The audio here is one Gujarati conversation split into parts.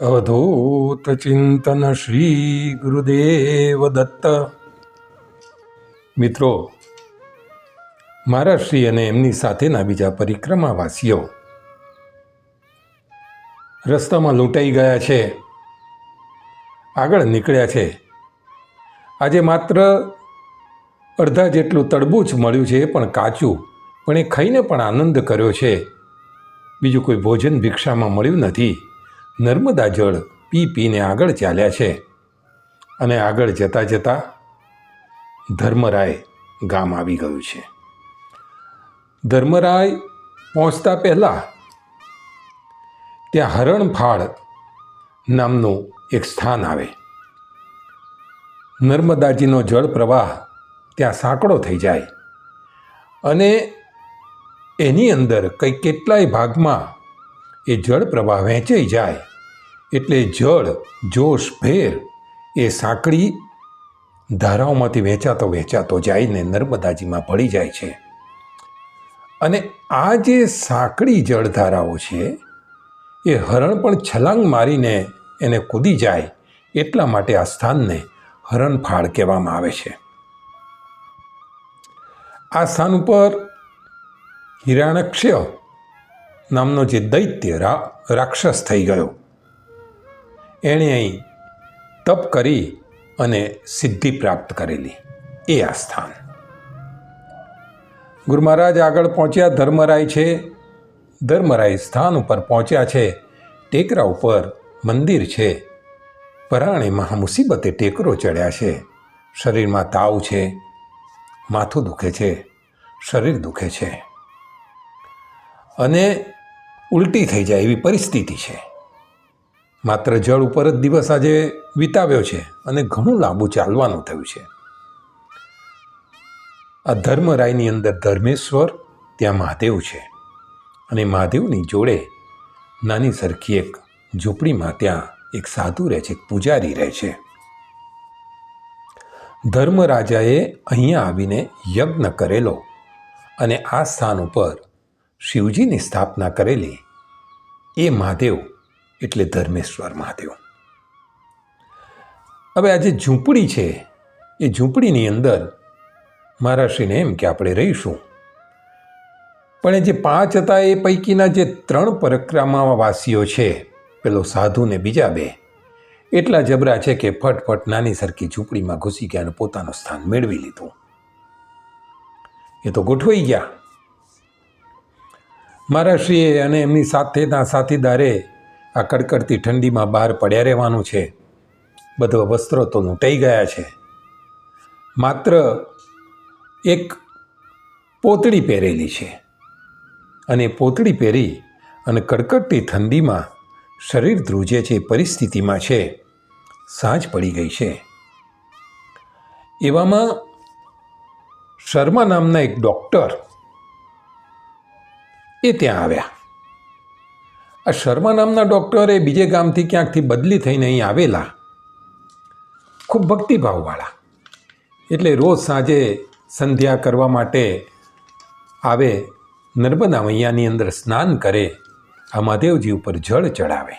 અવધૂત ચિંતન શ્રી ગુરુદેવ દત્ત મિત્રો મારા શ્રી અને એમની સાથેના બીજા પરિક્રમાવાસીઓ રસ્તામાં લૂંટાઈ ગયા છે, આગળ નીકળ્યા છે. આજે માત્ર અડધા જેટલું તડબૂચ મળ્યું છે એ પણ કાચું, પણ એ ખાઈને પણ આનંદ કર્યો છે. બીજું કોઈ ભોજન ભિક્ષામાં મળ્યું નથી. નર્મદા જળ પી પીને આગળ ચાલ્યા છે. અને આગળ જતાં જતાં ધર્મરાય ગામ આવી ગયું છે. ધર્મરાય પહોંચતા પહેલાં ત્યાં હરણફાળ નામનું એક સ્થાન આવે. નર્મદાજીનો જળ પ્રવાહ ત્યાં સાંકડો થઈ જાય. અને એની અંદર કંઈ કેટલાય ભાગમાં એ જળ પ્રવાહ વહેંચાઈ જાય. એટલે જળ, જોશ, ભેર એ સાંકડી ધારાઓમાંથી વહેંચાતો વહેંચાતો જઈને નર્મદાજીમાં ભળી જાય છે. અને આ જે સાંકડી જળધારાઓ છે, એ હરણ પણ છલાંગ મારીને એને કૂદી જાય એટલા માટે આ સ્થાનને હરણફાળ કહેવામાં આવે છે. આ સ્થાન ઉપર હિરાણક્ષ્ય નામનો જે દૈત્ય રા, રાક્ષસ થઈ ગયો. એણે અહીં તપ કરી અને સિદ્ધિ પ્રાપ્ત કરેલી. એ આ સ્થાન. ગુરુ મહારાજ આગળ પહોંચ્યા, ધર્મરાય છે. ધર્મરાય સ્થાન ઉપર પહોંચ્યા છે. ટેકરા ઉપર મંદિર છે. પરાણે મહા મુસીબતે ટેકરો ચડ્યા છે. શરીરમાં તાવ છે. માથું દુખે છે. શરીર દુખે છે. અને ઉલટી થઈ જાય એવી પરિસ્થિતિ છે. માત્ર જળ ઉપર જ દિવસ આજે વિતાવ્યો છે અને ઘણું લાંબુ ચાલવાનું થયું છે. આ ધર્મરાયની અંદર ધર્મેશ્વર ત્યાં મહાદેવ છે અને મહાદેવની જોડે નાની સરખી એક ઝૂંપડીમાં ત્યાં એક સાધુ રહે છે, એક પૂજારી રહે છે. ધર્મરાજાએ અહીંયા આવીને યજ્ઞ કરેલો અને આ સ્થાન ઉપર શિવજીની સ્થાપના કરેલી એ મહાદેવ એટલે ધર્મેશ્વર મહાદેવ. હવે આ જે ઝૂંપડી છે, એ ઝૂંપડીની અંદર મહારાષ્ટ્રીને એમ કે આપણે રહીશું. પણ એ જે પાંચ હતા એ પૈકીના જે ત્રણ પરક્રમાવાસીઓ છે, પેલો સાધુ ને બીજા બે, એટલા જબરા છે કે ફટફટ નાની સરખી ઝૂંપડીમાં ઘૂસી ગયા અને પોતાનું સ્થાન મેળવી લીધું. એ તો ગોઠવાઈ ગયા. મહારાષ્ટ્રીએ અને એમની સાથેના સાથીદારે આ કડકડતી ઠંડીમાં બહાર પડ્યા રહેવાનું છે. બધા વસ્ત્રો તો લૂંટાઈ ગયા છે. માત્ર એક પોતળી પહેરેલી છે. અને પોતળી પહેરી અને કડકડતી ઠંડીમાં શરીર ધ્રુજે છે પરિસ્થિતિમાં છે. સાંજ પડી ગઈ છે. એવામાં શર્મા નામના એક ડૉક્ટર એ ત્યાં આવ્યા. આ શર્મા નામના ડૉક્ટરે બીજે ગામથી ક્યાંકથી બદલી થઈને અહીં આવેલા. ખૂબ ભક્તિભાવવાળા. એટલે રોજ સાંજે સંધ્યા કરવા માટે આવે નર્મદા મૈયાની અંદર સ્નાન કરે, આ મહાદેવજી ઉપર જળ ચડાવે.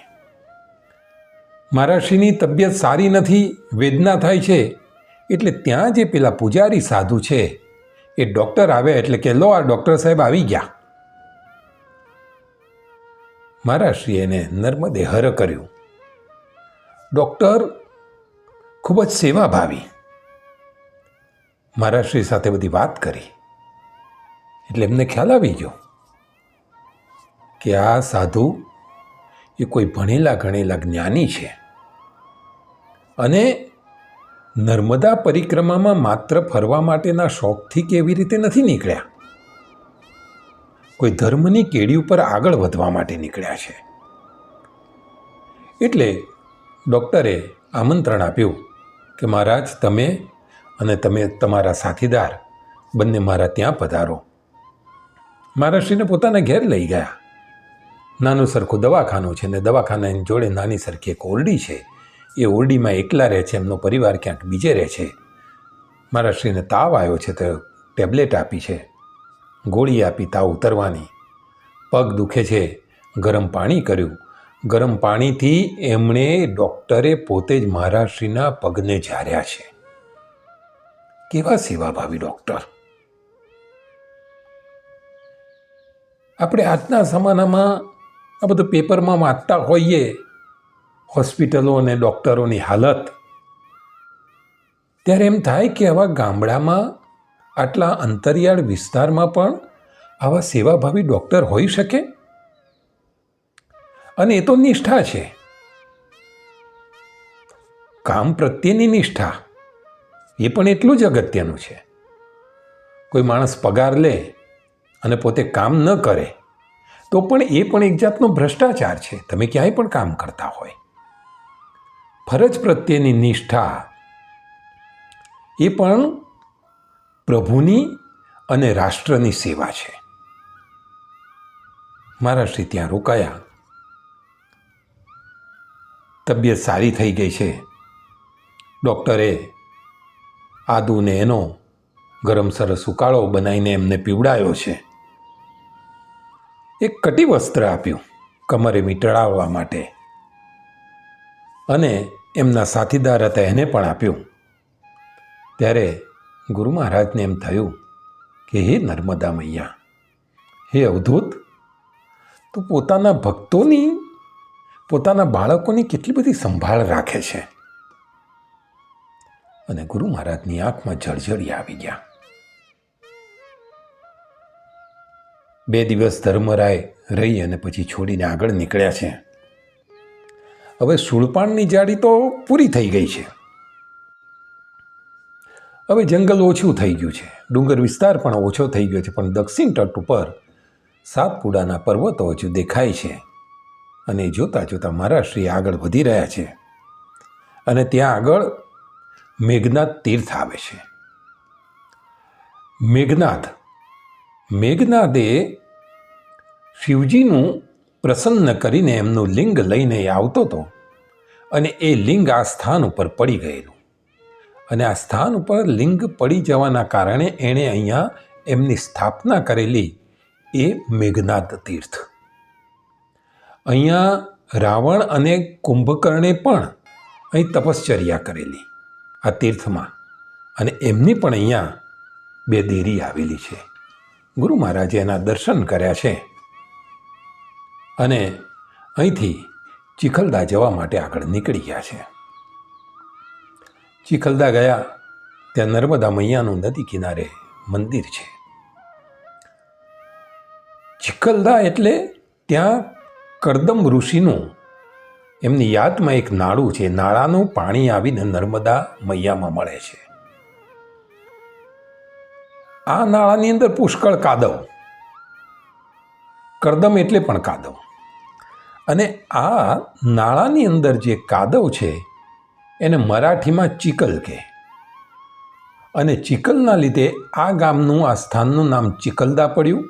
મહારાષ્ટ્રીની તબિયત સારી નથી, વેદના થાય છે, એટલે ત્યાં જે પેલા પૂજારી સાધુ છે, એ ડૉક્ટર આવે એટલે કે લો આ ડૉક્ટર સાહેબ આવી ગયા. મહારાષ્ટ્રીએ એને નર્મદે હર કર્યું. ડૉક્ટર ખૂબ જ સેવાભાવી. મહારાષ્ટ્રી સાથે બધી વાત કરી. એટલે એમને ખ્યાલ આવી ગયો કે આ સાધુ એ કોઈ ભણેલા ગણેલા જ્ઞાની છે. અને નર્મદા પરિક્રમામાં માત્ર ફરવા માટેના શોખથી કેવી રીતે નથી નીકળ્યા. કોઈ ધર્મની કેડી ઉપર આગળ વધવા માટે નીકળ્યા છે. એટલે ડૉક્ટરે આમંત્રણ આપ્યું કે, મહારાજ, તમે અને તમે તમારા સાથીદાર બંને મારા ત્યાં પધારો. મહારાષ્ટ્રીને પોતાના ઘેર લઈ ગયા. નાનું સરખું દવાખાનું છે ને દવાખાનાની જોડે નાની સરખી એક ઓરડી છે. એ ઓરડીમાં એકલા રહે છે, એમનો પરિવાર ક્યાંક બીજે રહે છે. મહારાષ્ટ્રીને તાવ આવ્યો છે, તો ટેબ્લેટ આપી છે. ગોળી આપી તાવ ઉતરવાની. પગ દુખે છે. ગરમ પાણી કર્યું. ગરમ પાણીથી એમણે ડૉક્ટરે પોતે જ મહારાષ્ટ્રીના પગને ઝાર્યા છે. કેવા સેવાભાવી ડૉક્ટર. આપણે આજના જમાનામાં આ બધું પેપરમાં વાંચતા હોઈએ. હોસ્પિટલો અને ડૉક્ટરોની હાલત. ત્યારે એમ થાય કે આવા ગામડામાં આટલા અંતરિયાળ વિસ્તારમાં પણ આવા સેવાભાવી ડૉક્ટર હોઈ શકે? અને એ તો નિષ્ઠા છે. કામ પ્રત્યેની નિષ્ઠા, એ પણ એટલું જ અગત્યનું છે. કોઈ માણસ પગાર લે અને પોતે કામ ન કરે, તો પણ એ પણ એક જાતનો ભ્રષ્ટાચાર છે. તમે ક્યાંય પણ કામ કરતા હોય. ફરજ પ્રત્યેની નિષ્ઠા, એ પણ પ્રભુની અને રાષ્ટ્રની સેવા છે. મારા શ્રી ત્યાં રોકાયા. તબિયત સારી થઈ ગઈ છે. ડૉક્ટરે આદુને એનો ગરમ સરસ ઉકાળો બનાવીને એમને પીવડાયો છે. એક કટી વસ્ત્ર આપ્યું કમરે મીટળાવવા માટે. અને એમના સાથીદાર હતા એને પણ આપ્યું. ત્યારે ગુરુ મહારાજને એમ થયું કે, હે નર્મદા મૈયા, હે અવધૂત, તો પોતાના ભક્તોની, પોતાના બાળકોની કેટલી બધી સંભાળ રાખે છે? અને ગુરુ મહારાજની આંખમાં જળજળી આવી ગયા. બે દિવસ ધર્મરાય રહી અને પછી છોડીને આગળ નીકળ્યા છે. હવે સુળપાણની જાડી તો પૂરી થઈ ગઈ છે. હવે જંગલ ઓછું થઈ ગયું છે. ડુંગર વિસ્તાર પણ ઓછો થઈ ગયો છે, પણ દક્ષિણ તટ ઉપર સાતપુડાના પર્વતો હજુ દેખાય છે અને જોતાં જોતાં મહારાષ્ટ્રી આગળ વધી રહ્યા છે અને ત્યાં આગળ મેઘનાથ તીર્થ આવે છે. મેઘનાથ મેઘનાથે શિવજીનું પ્રસન્ન કરીને એમનું લિંગ લઈને આવતો હતો અને એ લિંગ આ સ્થાન ઉપર પડી ગયેલું. અને આ સ્થાન ઉપર લિંગ પડી જવાના કારણે એણે અહીંયા એમની સ્થાપના કરેલી એ મેઘનાથ તીર્થ. અહીંયા રાવણ અને કુંભકર્ણે પણ અહીં તપશ્ચર્યા કરેલી આ તીર્થમાં અને એમની પણ અહીંયા બે દેરી આવેલી છે. ગુરુ મહારાજે એના દર્શન કર્યા છે અને અહીંથી ચિખલદા જવા માટે આગળ નીકળી ગયા છે. ચિખલદા ગયા. ત્યાં નર્મદા મૈયાનું નદી કિનારે મંદિર છે. ચિખલદા એટલે ત્યાં કરદમ ઋષિનું, એમની યાદમાં એક નાળું છે. નાળાનું પાણી આવીને નર્મદા મૈયામાં મળે છે. આ નાળાની અંદર પુષ્કળ કાદવ. કરદમ એટલે પણ કાદવ. અને આ નાળાની અંદર જે કાદવ છે એને મરાઠીમાં ચિકલ કહે. અને ચિકલના લીધે આ ગામનું, આ સ્થાનનું નામ ચિકલદા પડ્યું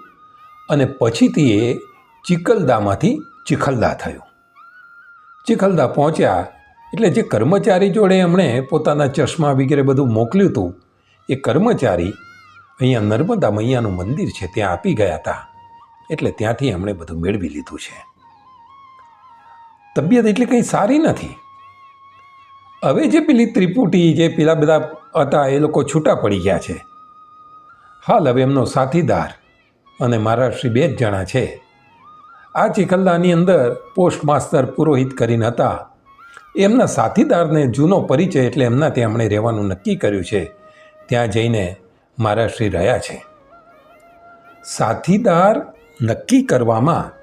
અને પછીથી એ ચિકલદામાંથી ચિખલદા થયું. ચિખલદા પહોંચ્યા એટલે જે કર્મચારી જોડે એમણે પોતાના ચશ્મા વગેરે બધું મોકલ્યું હતું, એ કર્મચારી અહીંયા નર્મદા મૈયાનું મંદિર છે, ત્યાં આપી ગયા હતા. એટલે ત્યાંથી એમણે બધું મેળવી લીધું છે. તબિયત એટલી કંઈ સારી નથી. હવે જે પેલી ત્રિપુટી જે પેલા બધા હતા, એ લોકો છૂટા પડી ગયા છે. હાલ હવે એમનો સાથીદાર અને મારા શ્રી બે જ જણા છે. આ ચિખલ્લાની અંદર પોસ્ટ માસ્તર પુરોહિત કરીને હતા. એમના સાથીદારને જૂનો પરિચય એટલે એમના ત્યાં એમણે રહેવાનું નક્કી કર્યું છે. ત્યાં જઈને મારા શ્રી રહ્યા છે. સાથીદાર નક્કી કરવામાં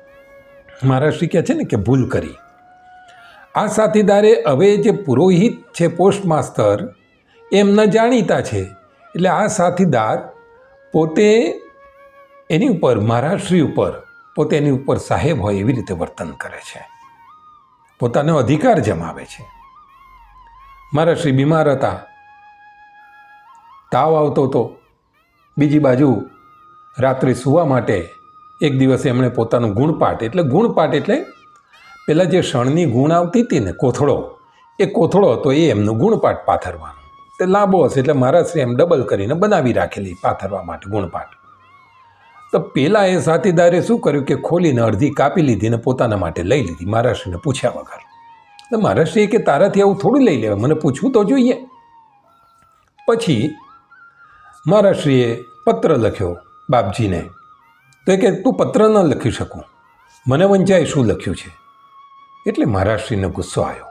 મારા શ્રી કહે છે ને કે ભૂલ કરી. આ સાથીદારે હવે જે પુરોહિત છે પોસ્ટ માસ્તર એમના જાણીતા છે. એટલે આ સાથીદાર પોતે એની ઉપર મહારાષ્ટ્રી ઉપર, પોતે એની ઉપર સાહેબ હોય એવી રીતે વર્તન કરે છે. પોતાનો અધિકાર જમાવે છે. મારા શ્રી બીમાર હતા. તાવ આવતો હતો. બીજી બાજુ રાત્રે સૂવા માટે એક દિવસ એમણે પોતાનું ગુણપાઠ, એટલે ગુણપાઠ એટલે પહેલાં જે શણની ગુણ આવતી હતી ને કોથળો, એ કોથળો હતો એ એમનું ગુણપાઠ પાથરવાનો. તે લાંબો હશે એટલે મહારાજશ્રી એમ ડબલ કરીને બનાવી રાખેલી પાથરવા માટે ગુણપાઠ. તો પેલા એ સાથીદારે શું કર્યું કે ખોલીને અડધી કાપી લીધી ને પોતાના માટે લઈ લીધી. મહારાષ્ટ્રીને પૂછ્યા વગર. તો મહારાષ્ટ્રીએ કે તારાથી આવું થોડું લઈ લેવાય મને પૂછવું તો જોઈએ. પછી મહારાષ્ટ્રીએ પત્ર લખ્યો બાપજીને. તો કે તું પત્ર ન લખી શકું. મને વંચાય શું લખ્યું છે? એટલે મહારાષ્ટ્રીને ગુસ્સો આવ્યો.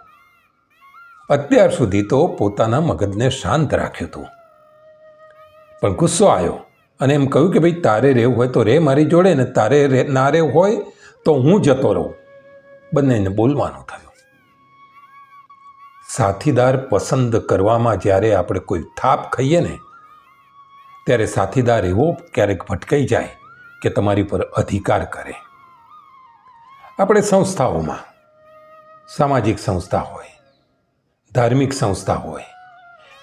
અત્યાર સુધી તો પોતાના મગજને શાંત રાખ્યું હતું પણ ગુસ્સો આવ્યો અને એમ કહ્યું કે ભાઈ તારે રહેવું હોય તો રે મારી જોડે ને તારે ના રહેવું હોય તો હું જતો રહું. બંનેને બોલવાનું થયું. સાથીદાર પસંદ કરવામાં જ્યારે આપણે કોઈ થાપ ખાઈએ ને, ત્યારે સાથીદાર એવો ક્યારેક ભટકાઈ જાય કે તમારી પર અધિકાર કરે. આપણે સંસ્થાઓમાં સામાજિક સંસ્થા હોય, ધાર્મિક સંસ્થા હોય,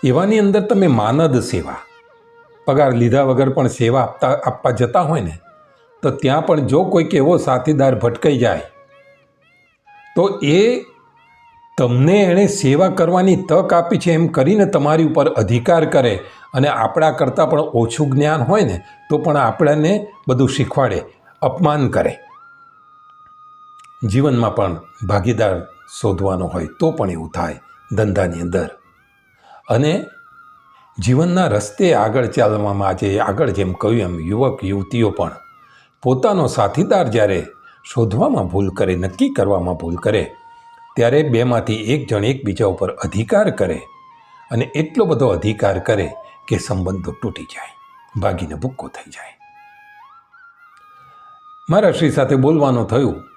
એવાની અંદર તમે માનદ સેવા, પગાર લીધા વગર પણ સેવા આપતા, આપવા જતા હોય ને, તો ત્યાં પણ જો કોઈક એવો સાથીદાર ભટકાઈ જાય, તો એ તમને એણે સેવા કરવાની તક આપી છે એમ કરીને તમારી ઉપર અધિકાર કરે અને આપણા કરતાં પણ ઓછું જ્ઞાન હોય ને, તો પણ આપણને બધું શીખવાડે, અપમાન કરે. જીવનમાં પણ ભાગીદાર શોધવાનો હોય તો પણ એવું થાય ધંધાની અંદર. અને જીવનના રસ્તે આગળ ચાલવામાં આજે આગળ જેમ કહ્યું એમ યુવક, યુવતીઓ પણ પોતાનો સાથીદાર જ્યારે શોધવામાં ભૂલ કરે, નક્કી કરવામાં ભૂલ કરે, ત્યારે બેમાંથી એક જણ એકબીજા ઉપર અધિકાર કરે અને એટલો બધો અધિકાર કરે કે સંબંધો તૂટી જાય, ભાગીને ભૂક્કો થઈ જાય. મારા શ્રી સાથે બોલવાનું થયું.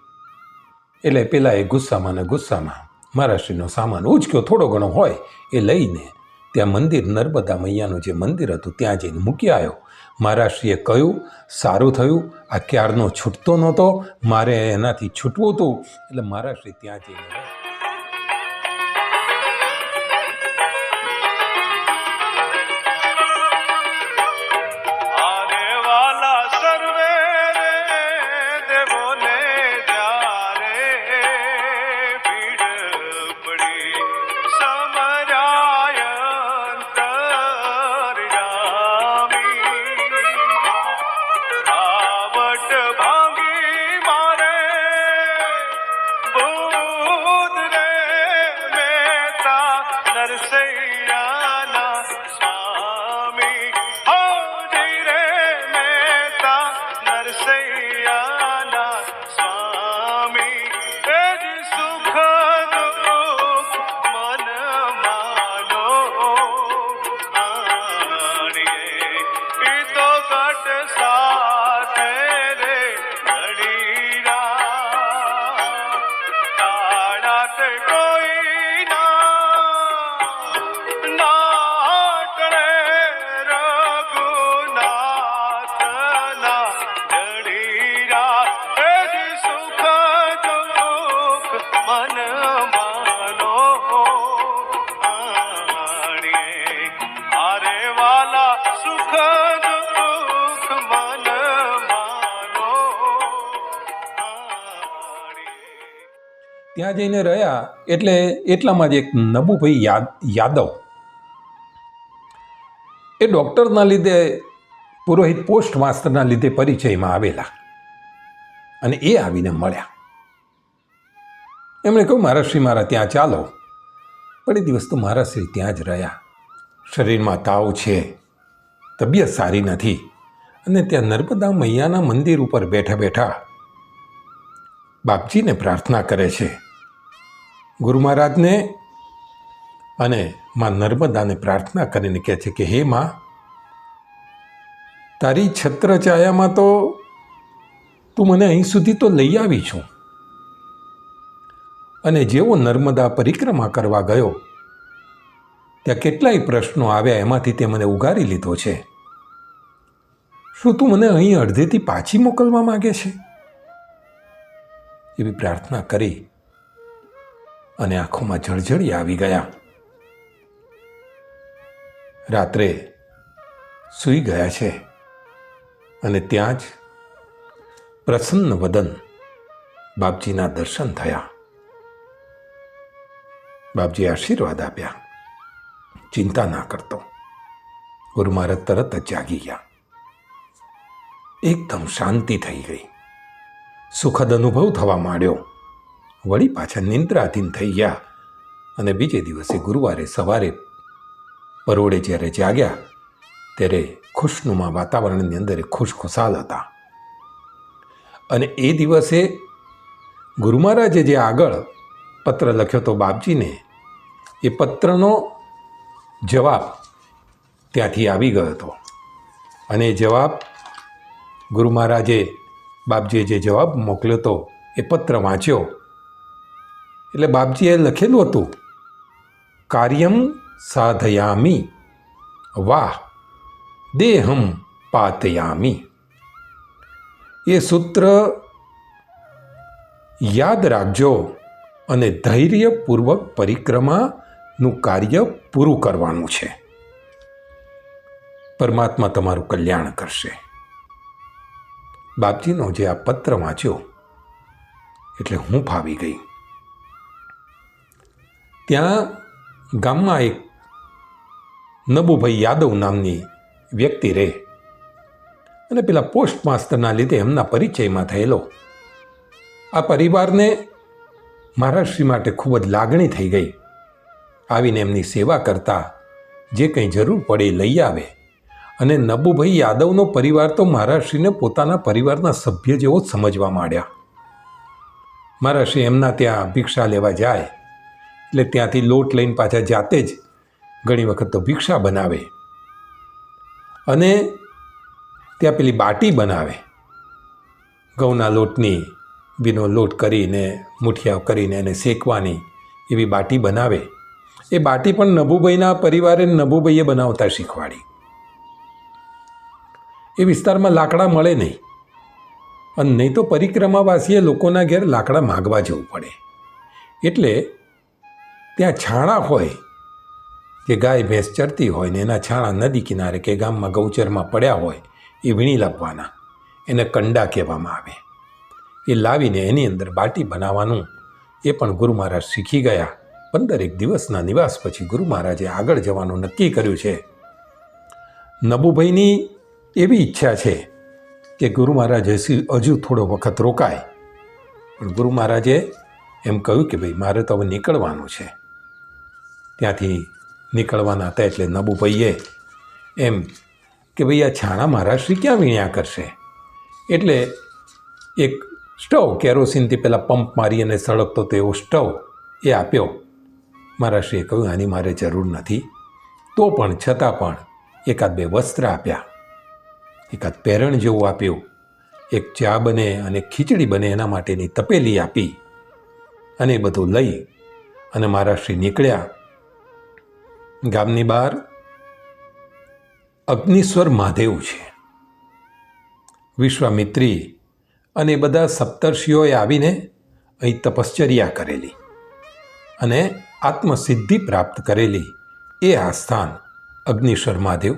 એટલે પેલા એ ગુસ્સામાં ને ગુસ્સામાં મહારાષ્ટ્રીનો સામાન ઉચક્યો, થોડો ઘણો હોય એ લઈને ત્યાં મંદિર નર્મદા મૈયાનું જે મંદિર હતું, ત્યાં જઈને મૂકી આવ્યો. મહારાષ્ટ્રીએ કહ્યું, સારું થયું, આ ક્યારનો છૂટતો નહોતો, મારે એનાથી છૂટવું હતું. એટલે મહારાષ્ટ્રી ત્યાં જઈને Hey, ત્યાં જઈને રહ્યા એટલે એટલામાં જ એક નબુભાઈ યાદ યાદવ. એ ડૉક્ટરના લીધે, પુરોહિત પોસ્ટ માસ્ટરના લીધે પરિચયમાં આવેલા. અને એ આવીને મળ્યા. એમણે કહ્યું મહારાશ્રી મારા ત્યાં ચાલો. પણ એ દિવસ તો મહારાશ્રી ત્યાં જ રહ્યા. શરીરમાં તાવ છે, તબિયત સારી નથી, અને ત્યાં નર્મદા મૈયાના મંદિર ઉપર બેઠા બેઠા બાપજીને પ્રાર્થના કરે છે. ગુરુ મહારાજને અને માં નર્મદાને પ્રાર્થના કરીને કહે છે કે, હે માં, તારી છત્રછાયામાં તો તું મને અહીં સુધી તો લઈ આવી છું. અને જેવો નર્મદા પરિક્રમા કરવા ગયો, ત્યાં કેટલાય પ્રશ્નો આવ્યા, એમાંથી તે મને ઉગારી લીધો છે. શું તું મને અહીં અડધેથી પાછી મોકલવા માગે છે? એવી પ્રાર્થના કરી અને આંખોમાં જળજળી આવી ગયા. રાત્રે સૂઈ ગયા છે અને ત્યાં જ પ્રસન્ન વદન બાપજીના દર્શન થયા. બાપજી આશીર્વાદ આપ્યા. ચિંતા ના કરતો. ગુરુ મહારાજ તરત જ જાગી ગયા. એકદમ શાંતિ થઈ ગઈ. સુખદ અનુભવ થવા માંડ્યો. વળી પાછા નિંદ્રાધીન થઈ ગયા અને બીજે દિવસે ગુરુવારે સવારે પરોળે જ્યારે જાગ્યા, ત્યારે ખુશનુમા વાતાવરણની અંદર ખુશખુશાલ હતા. અને એ દિવસે ગુરુ મહારાજે જે આગળ પત્ર લખ્યો તો બાપજીને, એ પત્રનો જવાબ ત્યાંથી આવી ગયો હતો. અને એ જવાબ ગુરુ મહારાજે બાપજીએ જે જવાબ મોકલ્યો હતો એ પત્ર વાંચ્યો. એટલે બાપજીએ લખેલું હતું, કાર્યમ સાધયામી, વાહ, દેહમ પાતયામી. એ સૂત્ર યાદ રાખજો અને ધૈર્યપૂર્વક પરિક્રમાનું કાર્ય પૂરું કરવાનું છે. પરમાત્મા તમારું કલ્યાણ કરશે. બાપજીનો જે આ પત્ર વાંચ્યો, એટલે હું ફાવી ગઈ. ત્યાં ગામમાં એક નબુભાઈ યાદવ નામની વ્યક્તિ રહે. અને પેલા પોસ્ટ માસ્ટરના લીધે એમના પરિચયમાં થયેલો. આ પરિવારને મહારાષ્ટ્રી માટે ખૂબ જ લાગણી થઈ ગઈ. આવીને એમની સેવા કરતા જે કંઈ જરૂર પડે એ લઈ આવે. અને નબુભાઈ યાદવનો પરિવાર તો મહારાષ્ટ્રીને પોતાના પરિવારના સભ્ય જેવો જ સમજવા માંડ્યા. મહારાષ્ટ્રી એમના ત્યાં ભિક્ષા લેવા જાય. એટલે ત્યાંથી લોટ લઈને પાછા જાતે જ ઘણી વખત તો ભિક્ષા બનાવે. અને ત્યાં પેલી બાટી બનાવે. ઘઉંના લોટની બીનો લોટ કરીને, મુઠિયા કરીને એને શેકવાની એવી બાટી બનાવે. એ બાટી પણ નભુભાઈના પરિવારે નભુભાઈએ બનાવતા શીખવાડી. એ વિસ્તારમાં લાકડા મળે નહીં. અને નહીં તો પરિક્રમાવાસીએ લોકોના ઘેર લાકડા માગવા જવું પડે. એટલે ત્યાં છાણા હોય કે ગાય ભેંસ ચરતી હોય ને એના છાણા નદી કિનારે કે ગામમાં ગૌચરમાં પડ્યા હોય એ વીણી લાવવાના. એને કંડા કહેવામાં આવે. એ લાવીને એની અંદર બાટી બનાવવાનું એ પણ ગુરુ મહારાજ શીખી ગયા. પંદરેક દિવસના નિવાસ પછી ગુરુ મહારાજે આગળ જવાનું નક્કી કર્યું છે. નબુભાઈની એવી ઈચ્છા છે કે ગુરુ મહારાજ હજી હજુ થોડો વખત રોકાય. પણ ગુરુ મહારાજે એમ કહ્યું કે ભાઈ, મારે તો હવે નીકળવાનું છે. ત્યાંથી નીકળવાના હતા એટલે નબુભાઈએ એમ કે ભાઈ આ છાણા મહારાષ્ટ્રી ક્યાં વીણ્યા કરશે? એટલે એક સ્ટવ કેરોસીનથી પહેલાં પંપ મારી અને સળગતો તો એવો સ્ટવ એ આપ્યો. મહારાષ્ટ્રીએ કહ્યું, આની મારે જરૂર નથી. તો પણ છતાં પણ એકાદ બે વસ્ત્ર આપ્યા. એકાદ પેરણ જેવું આપ્યું. એક ચા બને અને ખીચડી બને એના માટેની તપેલી આપી. અને એ બધું લઈ અને મહારાષ્ટ્રી નીકળ્યા. ગામની બહાર અગ્નિશ્વર મહાદેવ છે. વિશ્વામિત્રી અને બધા સપ્તર્ષિઓએ આવીને અહીં તપશ્ચર્યા કરેલી અને આત્મસિદ્ધિ પ્રાપ્ત કરેલી એ આ સ્થાન અગ્નિશ્વર મહાદેવ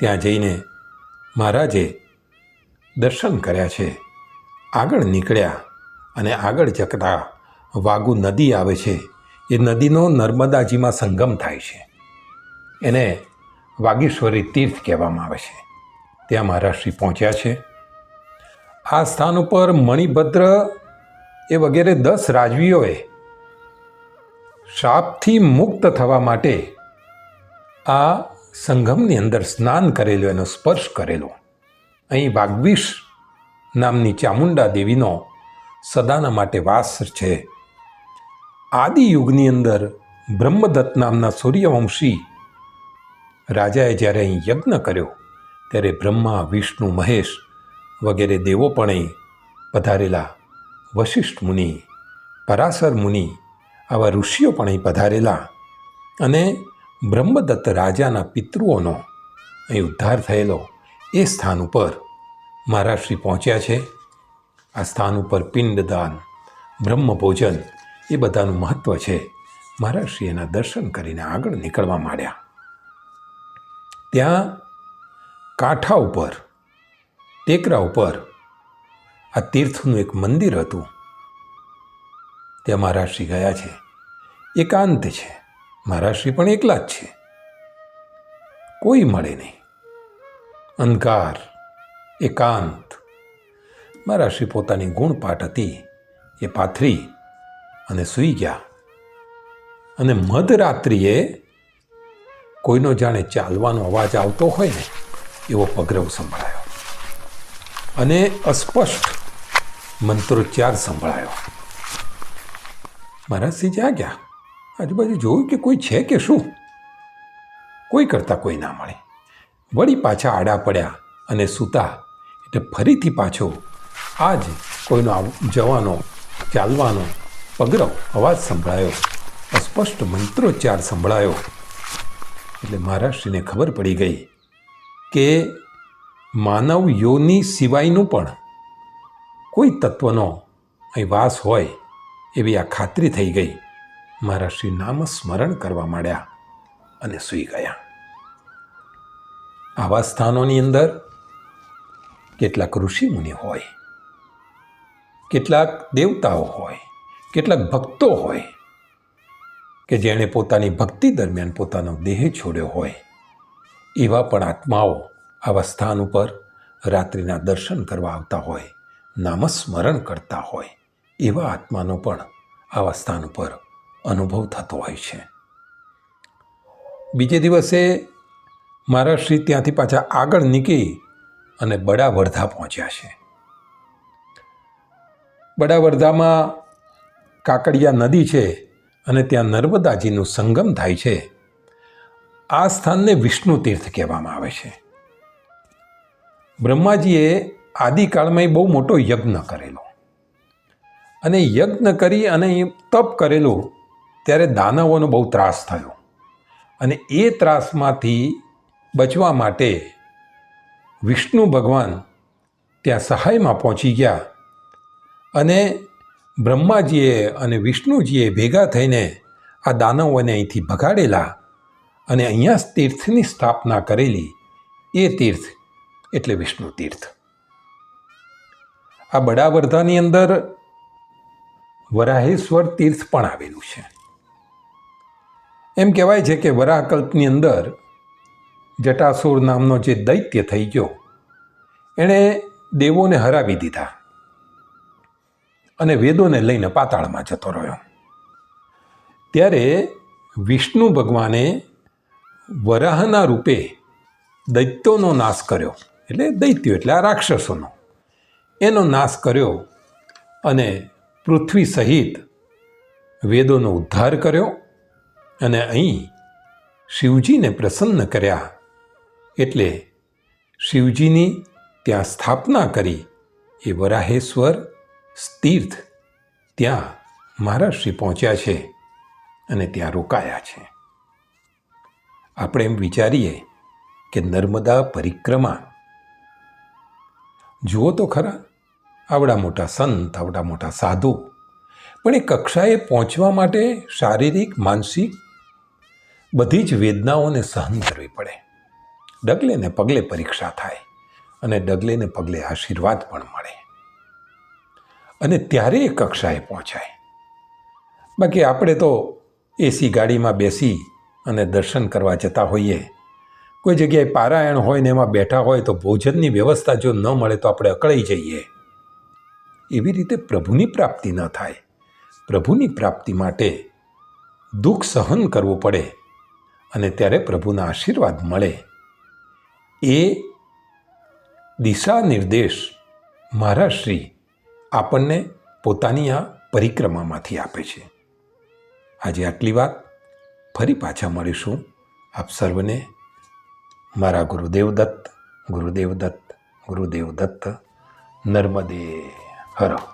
ત્યાં જઈને મહારાજે દર્શન કર્યા છે, આગળ નીકળ્યા અને આગળ જકતા વાગુ નદી આવે છે. એ નદીનો નર્મદાજીમાં સંગમ થાય છે. એને વાગીશ્વરી તીર્થ કહેવામાં આવે છે. ત્યાં મહારાષ્ટ્રી પહોંચ્યા છે. આ સ્થાન ઉપર મણિભદ્ર એ વગેરે દસ રાજવીઓએ શાપથી મુક્ત થવા માટે આ સંગમની અંદર સ્નાન કરેલું, એનો સ્પર્શ કરેલો. અહીં વાગ્વિશ નામની ચામુંડા દેવીનો સદાના માટે વાસ છે. આદિ યુગની અંદર બ્રહ્મદત્ત નામના સૂર્યવંશી રાજાએ જ્યારે અહીં યજ્ઞ કર્યો, ત્યારે બ્રહ્મા, વિષ્ણુ, મહેશ વગેરે દેવો પણ પધારેલા વશિષ્ઠ મુનિ, પરાશર મુનિ આવા ઋષિઓ પણ અહીં પધારેલા અને બ્રહ્મદત્ત રાજાના પિતૃઓનો અહીં ઉદ્ધાર થયેલો એ સ્થાન ઉપર મહારાષ્ટ્રી પહોંચ્યા છે. આ સ્થાન ઉપર પિંડદાન, બ્રહ્મભોજન એ બધાનું મહત્ત્વ છે. મહારાજશ્રી એના દર્શન કરીને આગળ નીકળવા માંડ્યા. ત્યાં કાંઠા ઉપર, ટેકરા ઉપર આ તીર્થનું એક મંદિર હતું. ત્યાં મહારાજશ્રી ગયા છે. એકાંત છે. મહારાજશ્રી પણ એકલા જ છે. કોઈ મળે નહીં. અંધકાર, એકાંત. મારા શ્રી પોતાની ગુણપાઠ હતી એ પાથરી અને સૂઈ ગયા. અને મધરાત્રિએ કોઈનો જાણે ચાલવાનો અવાજ આવતો હોય ને, એવો પગરવ સંભળાયો. અને અસ્પષ્ટ મંત્રોચ્ચાર સંભળાયો. મહારાજસિંહ જ્યાં ગયા. આજુબાજુ જોયું કે કોઈ છે કે શું? કોઈ કરતાં કોઈ ના મળે. વળી પાછા આડા પડ્યા અને સૂતા એટલે ફરીથી પાછો આજ કોઈનો જવાનો, ચાલવાનો પગરવ અવાજ સંભળાયો. અસ્પષ્ટ મંત્રોચ્ચાર સંભળાયો. એટલે મહારાષ્ટ્રીને ખબર પડી ગઈ કે માનવ યોની સિવાયનું પણ કોઈ તત્વનો અહીં વાસ હોય એવી આ ખાતરી થઈ ગઈ. મહારાષ્ટ્રી નામ સ્મરણ કરવા માંડ્યા અને સૂઈ ગયા. આવા સ્થાનોની અંદર કેટલાક ઋષિમુનિ હોય, કેટલાક દેવતાઓ હોય કેટલાક ભક્તો હોય કે જેણે પોતાની ભક્તિ દરમિયાન પોતાનો દેહ છોડ્યો હોય, એવા પણ આત્માઓ આવા સ્થાન ઉપર રાત્રિના દર્શન કરવા આવતા હોય, નામસ્મરણ કરતા હોય, એવા આત્માનો પણ આવા સ્થાન ઉપર અનુભવ થતો હોય છે. બીજે દિવસે મારા શ્રી ત્યાંથી પાછા આગળ નીકળી અને બડા વર્ધા પહોંચ્યા છે. બડા વર્ધામાં કાકડિયા નદી છે અને ત્યાં નર્મદાજીનું સંગમ થાય છે. આ સ્થાનને વિષ્ણુ તીર્થ કહેવામાં આવે છે. બ્રહ્માજીએ આદિકાળમાં બહુ મોટો યજ્ઞ કરેલો. અને યજ્ઞ કરી અને તપ કરેલું ત્યારે દાનવોનો બહુ ત્રાસ થયો. અને એ ત્રાસમાંથી બચવા માટે વિષ્ણુ ભગવાન ત્યાં સહાયમાં પહોંચી ગયા અને બ્રહ્માજીએ અને વિષ્ણુજીએ ભેગા થઈને આ દાનવોને અહીંથી ભગાડેલા અને અહીંયા તીર્થની સ્થાપના કરેલી. એ તીર્થ એટલે વિષ્ણુ તીર્થ. આ બડાવર્ધાની અંદર વરાહેશ્વર તીર્થ પણ આવેલું છે. એમ કહેવાય છે કે વરાહકલ્પની અંદર જટાસુર નામનો જે દૈત્ય થઈ ગયો, એણે દેવોને હરાવી દીધા. અને વેદોને લઈને પાતાળમાં જતો રહ્યો. ત્યારે વિષ્ણુ ભગવાને વરાહના રૂપે દૈત્યોનો નાશ કર્યો. એટલે દૈત્યો એટલે આ રાક્ષસોનો. એનો નાશ કર્યો અને પૃથ્વી સહિત વેદોનો ઉદ્ધાર કર્યો અને અહીં શિવજીને પ્રસન્ન કર્યા. એટલે શિવજીની ત્યાં સ્થાપના કરી એ વરાહેશ્વર તીર્થ ત્યાં મહારાષ્ટ્રી પહોંચ્યા છે અને ત્યાં રોકાયા છે. આપણે એમ વિચારીએ કે નર્મદા પરિક્રમા. જુઓ તો ખરા, આવડા મોટા સંત, આવડા મોટા સાધુ, પણ એ કક્ષાએ પહોંચવા માટે શારીરિક, માનસિક બધી જ વેદનાઓને સહન કરવી પડે. ડગલે ને પગલે પરીક્ષા થાય અને ડગલે ને પગલે આશીર્વાદ પણ મળે. અને ત્યારે એ કક્ષાએ પહોંચાય. બાકી આપણે તો એસી ગાડીમાં બેસી અને દર્શન કરવા જતા હોઈએ. કોઈ જગ્યાએ પારાયણ હોય ને એમાં બેઠા હોય તો ભોજનની વ્યવસ્થા જો ન મળે તો આપણે અકળાઈ જઈએ. એવી રીતે પ્રભુની પ્રાપ્તિ ન થાય. પ્રભુની પ્રાપ્તિ માટે દુઃખ સહન કરવું પડે અને ત્યારે પ્રભુના આશીર્વાદ મળે. એ દિશા નિર્દેશ મહારાશ્રી આપણને પોતાની આ પરિક્રમામાંથી આપે છે. આજે આટલી વાત. ફરી પાછા મળીશું. આપ સર્વને મારા ગુરુદેવ દત્ત ગુરુદેવ દત્ત ગુરુદેવ દત્ત, નર્મદે હર.